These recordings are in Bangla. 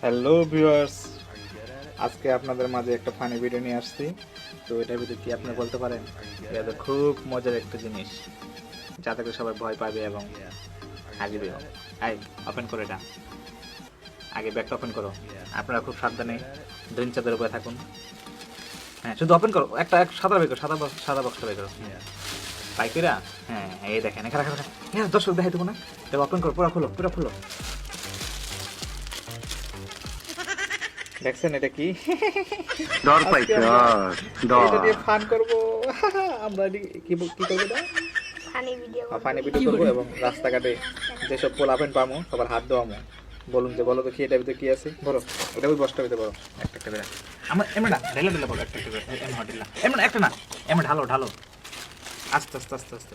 হ্যালো ভিউয়ার্স আজকে আপনাদের মাঝে একটা ফানি ভিডিও নিয়ে আসছি। তো এটার ভিতরে কি আপনি বলতে পারেন? এটা খুব মজার একটা জিনিস। যাতে করে সবাই ভয় পাবে এবং দিও আই ওপেন করে এটা। আগে ব্যাগটা ওপেন করো। আপনারা খুব সাবধানে ড্রেন চাঁদের উপরে থাকুন। হ্যাঁ শুধু ওপেন করো। একটা, এক সাদা বের সাদা box- সাদা বক্সটা বের করো। পাইকিরা হ্যাঁ এই দেখেন, এখানে। হ্যাঁ দর্শক দেখাই দেবো না। এটা ওপেন করো, পুরো খুলো পুরো খুলো। দেখছেন এটা কি? ডর পাইছ ডর এটা দিয়ে ফান করব। আমরা কি কি করব এটা? ফানি ভিডিও ফানি ভিডিও করব এবং রাস্তাঘাটে যেসব পোলাপেন পামো সবার হাত দেওয়ামো বলুন যে বলো তো কি এটার ভিতরে কি আছে? বলো। এটা ওই বস্তার ভিতরে বলো। একটা একটা করে। আমার এমন না ঢেলে ঢেলে বলো একটা একটা করে এমন ঢেলা। এমন একটা না। এমন ঢালো ঢালো। আস্তে আস্তে আস্তে আস্তে।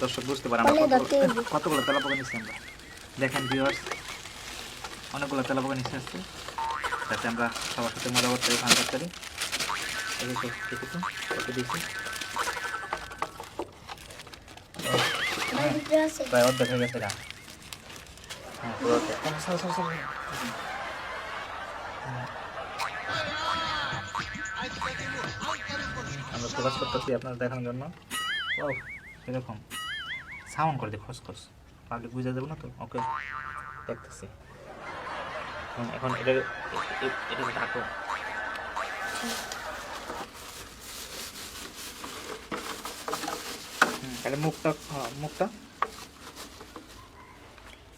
দর্শক বুঝতে পারে আমরা কতগুলো- তেল। কতগুলো তেলা পোকা নিচ্ছি আমরা। দেখেন ভিউয়ার্স অনেকগুলো তেলা পোকা নিচ্ছে আসছে যাতে আমরা সবার সাথে মজা করতে পারি ফান করতে পারি। প্রায় অর্ধেক হয়ে গেছে হ্যাঁ পুরো সর। আমরা ফোকাস করতেছি আপনার দেখানোর জন্য। ও এরকম। সাউন্ড করে দিই খসখস পাবলিক বুঝে যাবে না তো? ওকে দেখতেছি। এখন- এখন এটা এটা হুম, তাহলে মুখটা হ্যাঁ, মুখটা।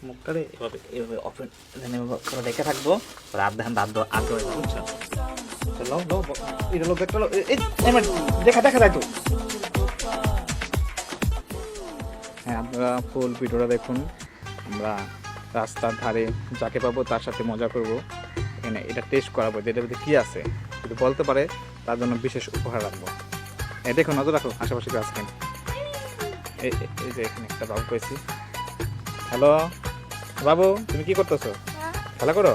মুখটারে এভাবে এভাবে ওপেন এভাবে দেখে থাকব। আধ ধান দাঁত আধ বুঝছ চলো। লো এটা লো ব্যাগটা লো এই এই মানে দেখা দেখা যায় তো। হ্যাঁ আপনারা ফুল ভিডিওটা দেখুন। আমরা রাস্তার ধারে যাকে পাবো তার সাথে মজা করব। এখানে এটা টেস্ট করাবো যে এটার ভিতরে কী আছে। যদি বলতে পারে তার জন্য বিশেষ উপহার রাখব। এই দেখো নজর রাখো আশেপাশে গাছ কেন। এই যে এখানে একটা বাবু পেয়েছি হ্যালো বাবু তুমি কি করতেছো? খেলা করো?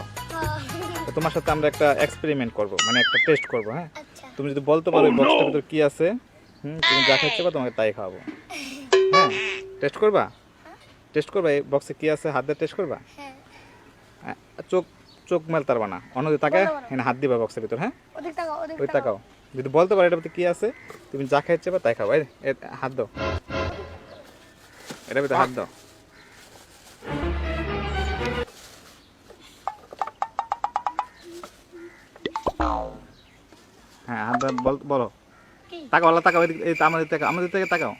তোমার সাথে আমরা একটা এক্সপেরিমেন্ট করব মানে একটা টেস্ট করব হ্যাঁ? আচ্ছা। তুমি যদি বলতে পারো এই বক্সটার ভিতরে কি আছে হুম তুমি যা পারো তোমাকে তাই খাওয়াবো। হ্যাঁ টেস্ট করবা? টেস্ট করবা? এই বক্সে কি আছে? হাত দিয়ে টেস্ট করবা? হ্যাঁ। হ্যাঁ, চোখ চোখ মেল তারবা না অন্যদিকে তাকে এখানে হাত দিবা বক্সের ভিতর হ্যাঁ? ওই তাকাও যদি বলতে পারো এটার কি আছে তুমি যা খাইতে পারো তাই খাও। এই হাত দাও। এটার ভিতরে হাত দাও। হ্যাঁ হাত বল? তাকাও আল্লাহ তাকাও এই আমাদের থেকে আমাদের থেকে তাকাও।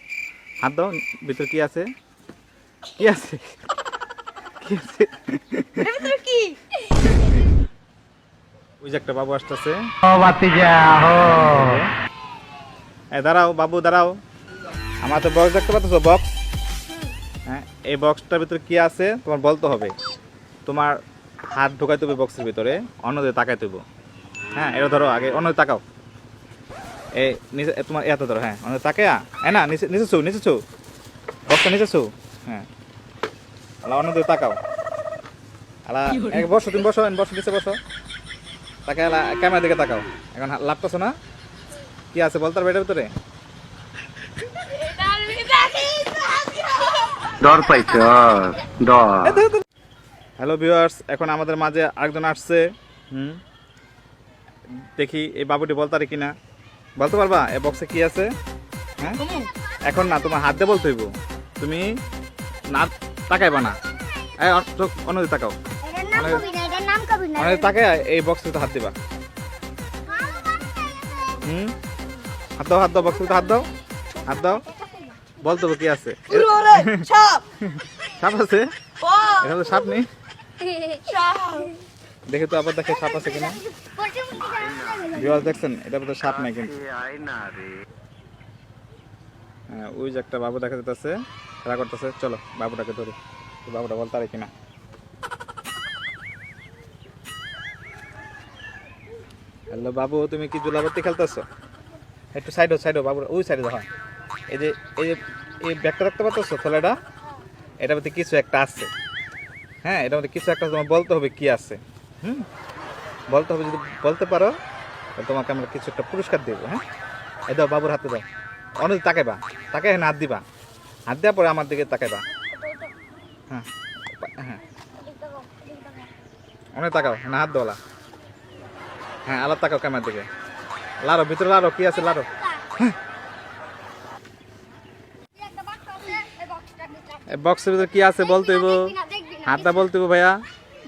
হাত দাও ভিতরে কি আছে? কি আছে কি আছে কি ওই যে একটা বাবু আসতেছে। ও বাতিজা হো এই দাঁড়াও বাবু দাঁড়াও। আমার তো বক্স দেখতে পাচ্ছ বক্স হ্যাঁ এই বক্সটার ভিতরে কি আছে তোমার বলতে হবে। তোমার হাত ঢোকাইতে হবে বক্সের ভিতরে অন্যদের তাকাইতে হবে হ্যাঁ এটা ধরো আগে অন্যদের তাকাও। এই নিচে তোমার এত ধরো হ্যাঁ অন্যদের তাকায়া হ্যাঁ না নিচে নিচে ছু নিচে ছু বক্সটা নিচে ছু হ্যাঁ। আলা অন্যদের তাকাও। আলা এক বসো তুমি বসো এন বসো নিচে বসো। তাকে আলা ক্যামেরার দিকে তাকাও। এখন লাগতেছো না? কি আছে বলতে পারবে এটার ভিতরে? ডর পাইছ ডর। হ্যালো ভিউয়ার্স এখন আমাদের মাঝে আরেকজন আসছে। হুম? দেখি এই বাবুটি বলতে পারে কিনা। বলতে পারবা এই বক্সে কি আছে? হ্যাঁ? এখন না তোমার হাত দিয়ে বলতে হইব। তুমি না তাকাইবা না। এই চোখ অন্যদিকে তাকাও। এটার নাম কবি না এটার নাম কবি না অন্যদিকে তাকায় এই বক্সে হাত দিবা। হুম? হাত দাও হাত দাও বক্সে হাত দাও। হাত দাও। বলতে হবে কি আছে? সাপ আছে? এখানে তো সাপ নেই। দেখে তো আবার দেখে সাপ আছে কিনা। দেখছেন এটা তো সাপ নাই কিন্তু। আই না রে। ওই যে একটা বাবু দেখা যেতেছে খেলা করতেছে। চলো, বাবুটাকে ধরি। বাবুটা বলতে পারে কিনা। হ্যালো বাবু, তুমি কি জুলাবর্তি খেলতেছো? একটু সাইডো সাইডো বাবু ওই সাইডে দেখো। এই যে এই যে, এই ব্যাগটা রাখতে পাচ্ছ থলেটা? এটার মধ্যে কিছু একটা আছে। হ্যাঁ এটার মধ্যে কিছু একটা তোমার বলতে হবে কি আছে। হুম? বলতে হবে যদি বলতে পারো তোমাকে আমরা কিছু একটা পুরস্কার দেবো হ্যাঁ? এই দাও, বাবুর হাতে দাও। অনেক তাকাইবা তাকে হাত দিবা। হাত দেওয়ার পরে আমার দিকে তাকাইবা। হ্যাঁ হ্যাঁ। অনেক তাকাও না হাত দোলা হ্যাঁ আলাপ তাকাও ক্যামেরার দিকে। লারো ভিতরে লারো কি আছে লারো? বক্সের ভিতরে কি আছে বলতে হইব? না না হাতটা বলতে হইব ভাইয়া।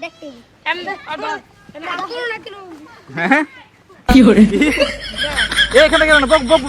না না হ্যাঁ? কি এখানে কেন? বক বক।